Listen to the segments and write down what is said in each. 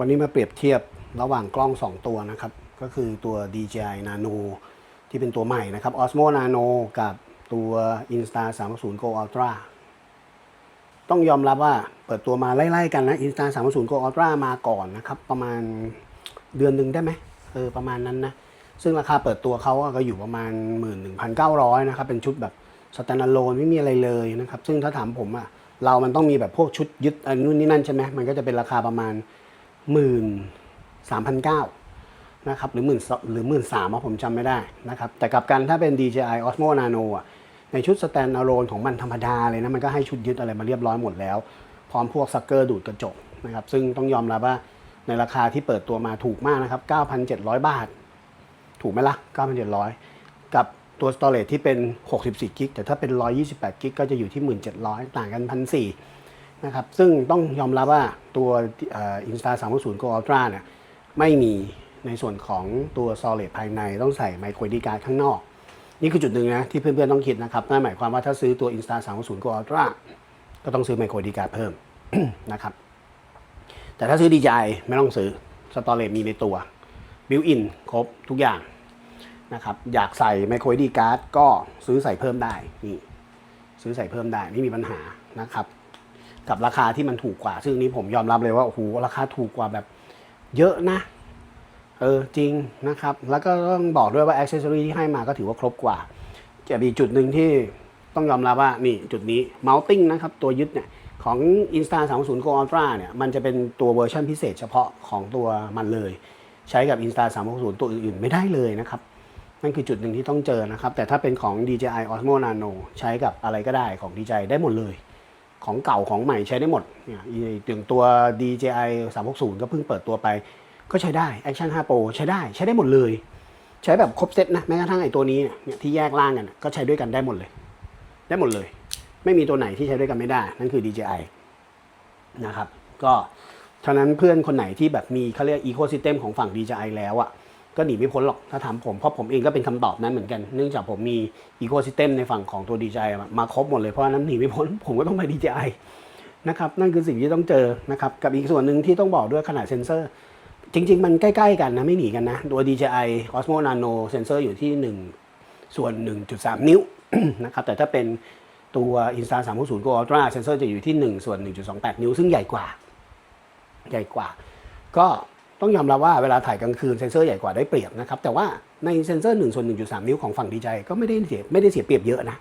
วันนี้มาเปรียบเทียบระหว่างกล้อง 2 ตัวนะครับ ก็คือตัว DJI Nano ที่เป็นตัวใหม่นะครับ Osmo Nano กับตัว Insta 3 0 Go Ultra ต้องยอมรับว่าเปิดตัวมาไล่ๆกันนะ Insta 3 0 Go Ultra มาก่อนนะครับ ประมาณเดือนหนึ่งได้ไหมเออประมาณนั้นนะ ซึ่งราคาเปิดตัวเขาอะก็อยู่ประมาณ 11,900 นะครับ เป็นชุดแบบสแตนด์ l โ n e ไม่มีอะไรเลยนะครับ ซึ่งถ้าถามผมอะเรามันต้องมีแบบพวกชุดยึดอันนู่นนี่นั่นใช่ไหมมันก็จะเป็นราคาประมาณ 13,900นเก้านะครับหรือหมื่นหรือหมื่นสามผมจำไม่ได้นะครับแต่กลับกันถ้าเป็น DJI Osmo Nano อะในชุด stand alone ของมันธรรมดาเลยนะ มันก็ให้ชุดยึดอะไรมาเรียบร้อยหมดแล้ว พร้อมพวกซักเกอร์ดูดกระจกนะครับซึ่งต้องยอมรับว่าในราคาที่เปิดตัวมาถูกมากนะครับ 9,700 บาท ถูกไหมล่ะ 9,700 กับตัว storage ที่เป็น 64กิกแต่ถ้าเป็น 128กิกก็จะอยู่ที่ 1,700 ต่างกัน 1,400 นะครับ ซึ่งต้องยอมรับว่าตัวเอ่อ Insta 360 Go Ultra เนี่ยไม่มีในส่วนของตัว storage ภายในต้องใส่ micro SD card ข้างนอก นี่คือจุดหนึ่งนะที่เพื่อนๆต้องคิดนะครับนั่นหมายความว่าถ้าซื้อตัว Insta 3 0 Go Ultra ก็ต้องซื้อ micro SD card เพิ่มนะครับ แต่ถ้าซื้อ DJI ไม่ต้องซื้อ storage มีในตัว built in ครบทุกอย่างนะครับอยากใส่ micro SD card ก็ซื้อใส่เพิ่มได้นี่ซื้อใส่เพิ่มได้ไม่มีปัญหานะครับ กับราคาที่มันถูกกว่า ซึ่งนี้ผมยอมรับเลยว่าโอ้โหราคาถูกกว่าแบบเยอะนะ เออจริงนะครับ แล้วก็ต้องบอกด้วยว่า accessory ที่ให้มาก็ถือว่าครบกว่าจะมีจุดหนึ่งที่ต้องยอมรับว่านี่จุดนี้ mounting นะครับ ตัวยึดเนี่ยของ Insta 30 Go Ultra เนี่ยมันจะเป็นตัวเวอร์ชันพิเศษเฉพาะของตัวมันเลย ใช้กับ Insta 360 ตัวอื่นๆ ไม่ได้เลยนะครับ นั่นคือจุดหนึ่งที่ต้องเจอนะครับ แต่ถ้าเป็นของ DJI Osmo Nano ใช้กับอะไรก็ได้ของ DJI ได้หมดเลย ของเก่าของใหม่ใช้ได้หมดเนี่ยอย่างตัว DJI 360 ก็เพิ่งเปิดตัวไป ก็ใช้ได้ Action 5 Pro ใช้ได้ใช้ได้หมดเลย ใช้แบบครบเซตนะแม้กระทั่งไอ้ตัวนี้เนี่ยที่แยกล่างกันก็ใช้ด้วยกันได้หมดเลย ได้หมดเลย ไม่มีตัวไหนที่ใช้ด้วยกันไม่ได้ นั่นคือ DJI นะครับ ก็ฉะนั้นเพื่อนคนไหนที่แบบมีเขาเรียก Ecosystem ของฝั่ง DJI แล้วอะ ก็หนีไม่พ้นหรอกถ้าถามผม เพราะผมเองก็เป็นคำตอบนั้นเหมือนกัน เนื่องจากผมมี Ecosystem ในฝั่งของตัว DJI มามาครบหมดเลยเพราะนั้นหนีไม่พ้น ผมก็ต้องไป DJI นะครับนั่นคือสิ่งที่ต้องเจอนะครับกับอีกส่วนหนึ่งที่ต้องบอกด้วยขนาดเซ็นเซอร์ จริง ๆ มันใกล้ ๆ กันนะไม่หนีกันนะตัว DJI Osmo Nano เซนเซอร์อยู่ที่ 1 ส่วน 1.3 นิ้วนะครับแต่ถ้าเป็นตัว Insta 360 Go Ultra เซนเซอร์จะอยู่ที่ 1 ส่วน 1.28 นิ้ว ซึ่งใหญ่กว่า ใหญ่กว่า ก็ ต้องยอมรับว่าเวลาถ่ายกลางคืนเซนเซอร์ใหญ่กว่าได้เปรียบนะครับแต่ว่าในเซนเซอร์1ส่วน1.3 นิ้วของฝั่ง DJI ก็ไม่ได้เสียไม่ได้เสียเปรียบเยอะนะ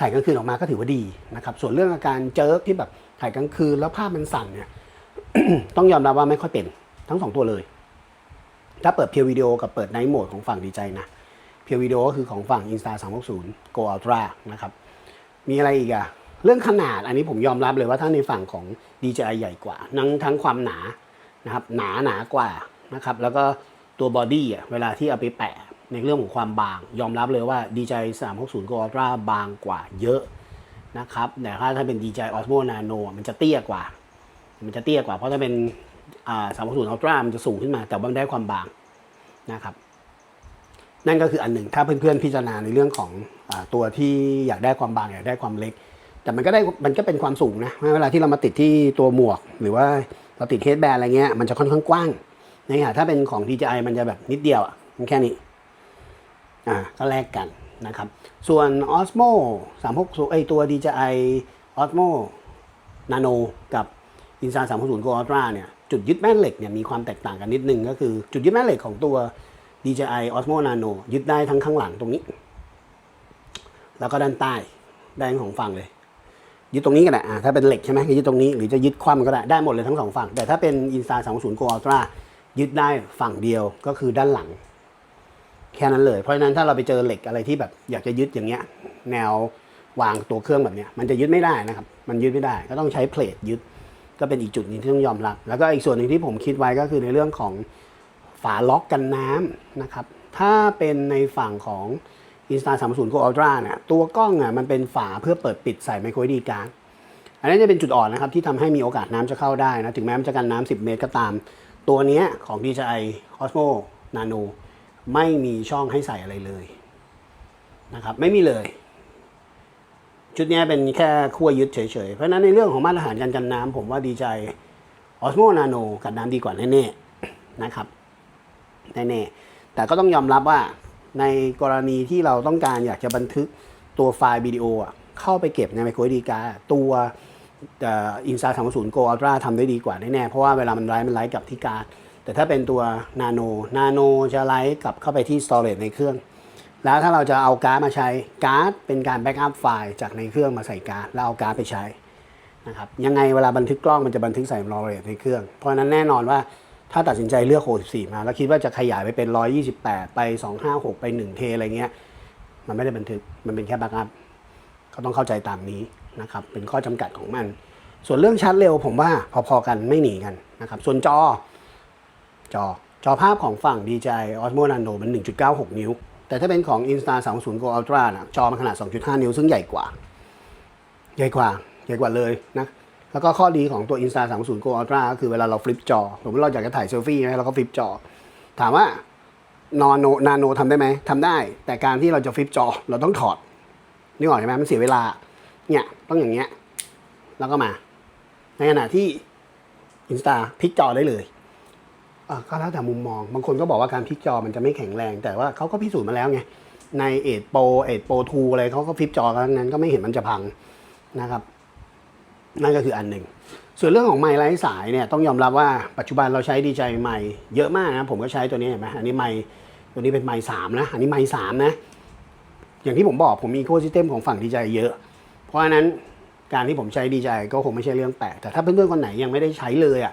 ถ่ายกลางคืนออกมาก็ถือว่าดีนะครับส่วนเรื่องอาการเจิกที่แบบถ่ายกลางคืนแล้วภาพมันสั่นเนี่ยต้องยอมรับว่าไม่ค่อยเป็นทั้งสองตัวเลย ถ้าเปิดเพียววิดีโอกับเปิดไนท์โหมดของฝั่งดีใจนะเพียววิดีโอก็คือของฝั่ง Insta 360 Go Ultra นะครับมีอะไรอีกอะเรื่องขนาดอันนี้ผมยอมรับเลยว่าถ้าในฝั่งของ DJI ใหญ่กว่าทั้งทั้งความหนา นะครับหนาหนากว่านะครับแล้วก็ตัวบอดี้เวลาที่เอาไปแปะในเรื่องของความบาง ยอมรับเลยว่า DJI 360 Go Ultra บางกว่าเยอะนะครับแต่ถ้าถ้าเป็น DJI Osmo Nano มันจะเตี้ยกว่า มันจะเตี้ยกว่า เพราะถ้าเป็น360 Ultra มันจะสูงขึ้นมา แต่ว่ามันได้ความบางนะครับ นั่นก็คืออันหนึ่งถ้าเพื่อนๆพิจารณาในเรื่องของอตัวที่อยากได้ความบางอยากได้ความเล็ก แต่มันก็ได้มันก็เป็นความสูงนะเวลาที่เรามาติดที่ตัวหมวกหรือว่า เราติดเฮดแบนอะไรเงี้ยมันจะค่อนข้างกว้างนะฮะถ้าเป็นของ DJI มันจะแบบนิดเดียวอะมันแค่นี้อ่าก็แลกกันนะครับ ส่วน Osmo 360ไอตัว DJI Osmo Nano กับ Insta 360 Go Ultra เนี่ยจุดยึดแม่เหล็กเนี่ยมีความแตกต่างกันนิดนึงก็คือจุดยึดแม่เหล็กของตัว DJI Osmo Nano ยึดได้ทั้งข้างหลังตรงนี้ แล้วก็ด้านใต้ด้ทั้งสองฝั่งเลย ยึดตรงนี้ก็ได้อ่าถ้าเป็นเหล็กใช่ไหมก็ยึดตรงนี้ หรือจะยึดคว่ำก็ได้ได้หมดเลยทั้งสองฝั่ง แต่ถ้าเป็น Insta 360 Go Ultra ยึดได้ฝั่งเดียวก็คือด้านหลัง แค่นั้นเลย เพราะฉะนั้นถ้าเราไปเจอเหล็กอะไรที่แบบอยากจะยึดอย่างเงี้ย แนววางตัวเครื่องแบบเนี้ยมันจะยึดไม่ได้นะครับ มันยึดไม่ได้ ก็ต้องใช้เพลทยึด ก็เป็นอีกจุดหนึงที่ต้องยอมรับ แล้วก็อีกส่วนหนึ่งที่ผมคิดไว้ก็คือในเรื่องของฝาล็อกกันน้ำนะครับ ถ้าเป็นในฝั่งของ Insta 30 Go Ultra เนี่ยตัวกล้องอะมันเป็นฝาเพื่อเปิดปิดใส่ไมโครดีการ์ดอันนี้จะเป็นจุดอ่อนนะครับที่ทำให้มีโอกาสน้ำจะเข้าได้นะถึงแม้มันจะกันน้ำ10 เมตรก็ตาม ตัวนี้ของ DJI Osmo Nano ไม่มีช่องให้ใส่อะไรเลยนะครับไม่มีเลย ชุดนี้เป็นแค่ขั้วยึดเฉยๆ เพราะฉะนั้นในเรื่องของมาตรฐานการกันน้ำผมว่าดีใจ Osmo Nano กันน้ำดีกว่าแน่ๆนะครับแน่ๆแต่ก็ต้องยอมรับว่า ในกรณีที่เราต้องการอยากจะบันทึกตัวไฟล์วิดีโออะเข้าไปเก็บในไมโคร SD card ตัวอินสตาสามศูนย์โกอัลตร้าทำได้ดีกว่าแน่ๆเพราะว่าเวลามันไลฟ์มันไลฟ์กับที่การ์ดแต่ถ้าเป็นตัวนาโนนาโนจะไลฟ์กลับเข้าไปที่สตอเรจในเครื่อง แล้วถ้าเราจะเอาการ์ดมาใช้การ์ดเป็นการแบ็กอัพไฟล์จากในเครื่องมาใส่การ์ดแล้วเอาการ์ดไปใช้นะครับยังไงเวลาบันทึกกล้องมันจะบันทึกใส่สตอเรจในเครื่อง เพราะนั้นแน่นอนว่า ถ้าตัดสินใจเลือก 64 มา แล้วคิดว่าจะขยายไปเป็น 128 ไป 256 ไป 1 เทอะไรเงี้ย มันไม่ได้บันทึก มันเป็นแค่บ็กอัพก็ต้องเข้าใจตามนี้นะครับ เป็นข้อจำกัดของมัน ส่วนเรื่องชัดเร็วผมว่าพอๆกันไม่หนีกันนะครับ ส่วนจอ จอ จอภาพของฝั่ง DJI Osmo Nano มัน 1.96 นิ้ว แต่ถ้าเป็นของ Insta 30 Go Ultra นะจอมันขนาด 2.5 นิ้ว ซึ่งใหญ่กว่า ใหญ่กว่า ใหญ่กว่าเลยนะ แล้วก็ข้อดีของตัว Insta 30 Go Ultra ก็คือเวลาเราฟลิปจอสมมติเราอยากจะถ่ายเซลฟี่นะเราก็ฟลิปจอ ถามว่านอนโนนาโนทำได้ไหมทำได้ แต่การที่เราจะฟลิปจอเราต้องถอดนึกออกใช่ไหมมันเสียเวลา เนี่ยต้องอย่างเงี้ย แล้วก็มา ในขณะที่ Insta พลิกจอได้เลยก็แล้วแต่มุมมอง บางคนก็บอกว่าการพลิกจอมันจะไม่แข็งแรง แต่ว่าเขาก็พิสูจน์มาแล้วไง ในเอ็ดโปรเอ็ดโปรทูอะไรเขาก็พลิกจอกันนั้นก็ไม่เห็นมันจะพังนะครับ นั่นก็คืออันหนึ่ง ส่วนเรื่องของไมค์ไร้สายเนี่ยต้องยอมรับว่าปัจจุบันเราใช้ดีใจไมค์เยอะมากนะผมก็ใช้ตัวนี้เห็นไหมอันนี้ไมค์ตัวนี้เป็นไมค์สามนะ อันนี้ไมค์สามนะ อย่างที่ผมบอกผมมีโคซิสเต็มของฝั่งดีใจเยอะ เพราะฉะนั้นการที่ผมใช้ดีใจก็คงไม่ใช่เรื่องแปลก แต่ถ้าเพื่อนๆคนไหนยังไม่ได้ใช้เลยอะ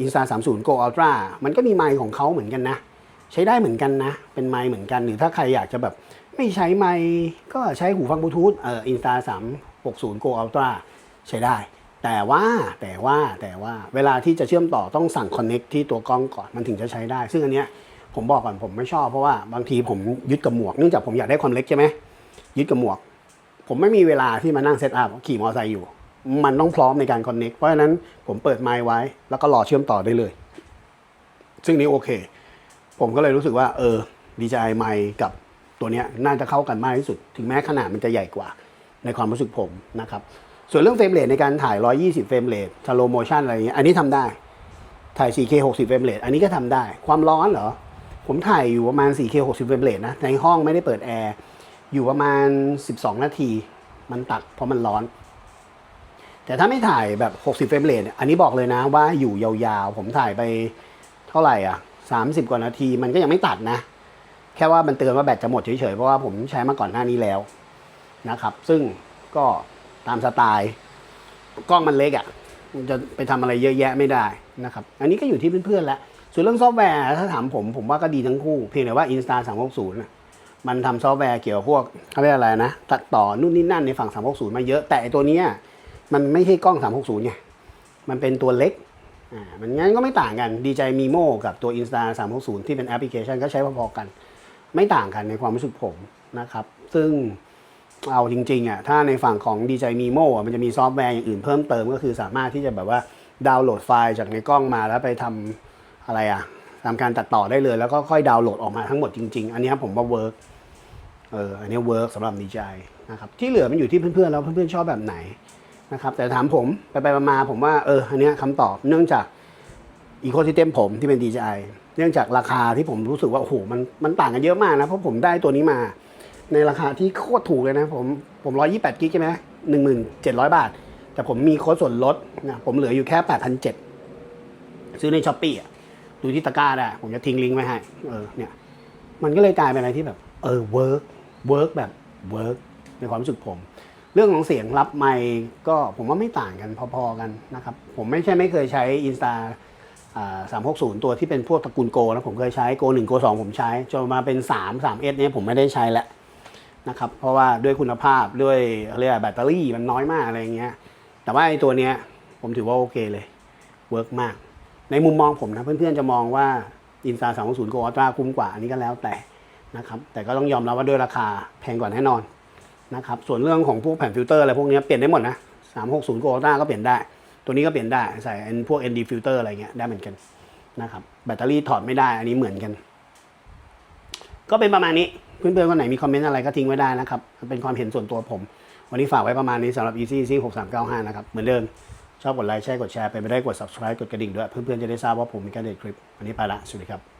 อินสตาสามศูนย์โกอัลตร้ามันก็มีไมค์ของเขาเหมือนกันนะ ใช้ได้เหมือนกันนะ เป็นไมค์เหมือนกัน หรือถ้าใครอยากจะแบบไม่ใช้ไมค์ก็ใช้หูฟังบลูทูธเอ่ออินสตาสามหกศูนย์โกอัลตร้าใช้ได้ แต่ว่าแต่ว่าแต่ว่าเวลาที่จะเชื่อมต่อต้องสั่งคอนเน็กที่ตัวกล้องก่อนมันถึงจะใช้ได้ ซึ่งอันเนี้ยผมบอกก่อนผมไม่ชอบเพราะว่าบางทีผมยึดกับหมวกเนื่องจากผมอยากได้ความเล็กใช่ไหมยึดกับหมวก ผมไม่มีเวลาที่มานั่งเซตอัพขี่มอเตอร์ไซค์อยู่ มันต้องพร้อมในการคอนเน็กเพราะฉะนั้นผมเปิดไมค์ไว้ แล้วก็รอเชื่อมต่อได้เลย ซึ่งนี้โอเค ผมก็เลยรู้สึกว่า เออ DJI ไมค์กับตัวเนี้ยน่าจะเข้ากันมากที่สุด ถึงแม้ขนาดมันจะใหญ่กว่า ในความรู้สึกผมนะครับ ส่วนเรื่องเฟรมเรทในการถ่าย 120 เฟรมเรทสโลโมชันอะไรอย่างเงี้ย อันนี้ทำได้ ถ่าย 4K 60 เฟรมเรทอันนี้ก็ทำได้ ความร้อนเหรอ ผมถ่ายอยู่ประมาณ 4K 60 เฟรมเรทนะ ในห้องไม่ได้เปิดแอร์ อยู่ประมาณ 12 นาที มันตัดเพราะมันร้อน แต่ถ้าไม่ถ่ายแบบ 60 เฟรมเรทอันนี้บอกเลยนะว่าอยู่ยาวๆ ผมถ่ายไปเท่าไหร่อะ 30 กว่านาที มันก็ยังไม่ตัดนะ แค่ว่ามันเตือนว่าแบตจะหมดเฉยๆ เพราะว่าผมใช้มาก่อนหน้านี้แล้วนะครับ ซึ่งก็ ตามสไตล์ กล้องมันเล็กอะ่ะจะไปทำอะไรเยอะแยะไม่ได้นะครับ อันนี้ก็อยู่ที่เพื่อนๆแล้ว ส่วนเรื่องซอฟต์แวร์ถ้าถามผมผมว่าก็ดีทั้งคู่ เพียงแต่ว่า Insta 360น่ะมันทำซอฟต์แวร์เกี่ยวพวกเขาเรียกอะไรนะ ตัดต่อนู่นนี่นั่นในฝั่ง 360 มาเยอะแต่ตัวนี้มันไม่ใช่กล้อง 360ไงมันเป็นตัวเล็กอ่ามันงั้นก็ไม่ต่างกัน DJI Mimo กับตัว Insta 360 ที่เป็นแอปพลิเคชันก็ใช้พอๆกัน ไม่ต่างกันในความรู้สึกผมนะครับ ซึ่ง เอาจริงๆอะถ้าในฝั่งของ DJI Mimo อะมันจะมีซอฟต์แวร์อย่างอื่นเพิ่มเติมก็คือสามารถที่จะแบบว่าดาวน์โหลดไฟล์จากในกล้องมาแล้วไปทำอะไรอะทำการตัดต่อได้เลย แล้วก็ค่อยดาวน์โหลดออกมาทั้งหมดจริงๆ อันนี้ผมว่าเวิร์กเอออันนี้เวิร์กสำหรับ DJI นะครับที่เหลือมันอยู่ที่เพื่อนๆแล้วเพื่อนๆชอบแบบไหนนะครับแต่ถามผมไปไปๆมาผมว่าเอออันนี้คำตอบเนื่องจากอีโคซิสเต็มผมที่เป็น DJI เนื่องจากราคาที่ผมรู้สึกว่าโอ้โหมันมันต่างกันเยอะมากนะเพราะผมได้ตัวนี้มา ในราคาที่โคตรถูกเลยนะ ผมผมร้อยยี่แปดกิกใช่ไหมหนึ่งหมื่นเจ็ดร้อยบาท แต่ผมมีโค้ดส่วนลดนะผมเหลืออยู่แค่แปดพันเจ็ดซื้อในช้อปปี้อะดูที่ตะกร้าได้ ผมจะทิ้งลิงก์ไว้ให้เออเนี่ย มันก็เลยกลายเป็นอะไรที่แบบ เออเวิร์กเวิร์กแบบเวิร์กในความรู้สึกผม เรื่องของเสียงรับไมค์ก็ผมว่าไม่ต่างกันพอๆกันนะครับ ผมไม่ใช่ไม่เคยใช้ Insta สามหกศูนย์ตัวที่เป็นพวกตระกูลโกนะผมเคยใช้โกหนึ่งโกสองผมใช้จนมาเป็นสามสามเอสเนี่ยผมไม่ได้ใช้แล้ว นะครับเพราะว่าด้วยคุณภาพด้วยเรียกแบตเตอรี่มันน้อยมากอะไรอย่างเงี้ยแต่ว่าไอ้ตัวเนี้ยผมถือว่าโอเคเลยเวิร์กมาก ในมุมมองผมนะเพื่อนๆจะมองว่า Insta 3 6 0 Go Ultra คุ้มกว่าอันนี้ก็แล้วแต่นะครับแต่ก็ต้องยอมรับว่าด้วยราคาแพงกว่าแน่นอนนะครับส่วนเรื่องของพวกแผ่นฟิลเตอร์อะไรพวกนี้เปลี่ยนได้หมดนะ360 Go Ultra ก็เปลี่ยนได้ ตัวนี้ก็เปลี่ยนได้ใส่ไอ้พวก ND filter อะไรเงี้ยได้เหมือนกันนะครับแบตเตอรี่ถอดไม่ได้อันนี้เหมือนกัน ก็เป็นประมาณนี้ เพื่อนๆคนไหนมีคอมเมนต์อะไรก็ทิ้งไว้ได้นะครับ เป็นความเห็นส่วนตัวผม วันนี้ฝากไว้ประมาณนี้สำหรับ Easy Easy 6395 นะครับ เหมือนเดิม ชอบกดไลค์แชร์กดแชร์ไปไม่ได้กด subscribe กดกระดิ่งด้วย เพื่อนๆจะได้ทราบว่าผมมีการเด็ดคลิป วันนี้ไปละ สวัสดีครับ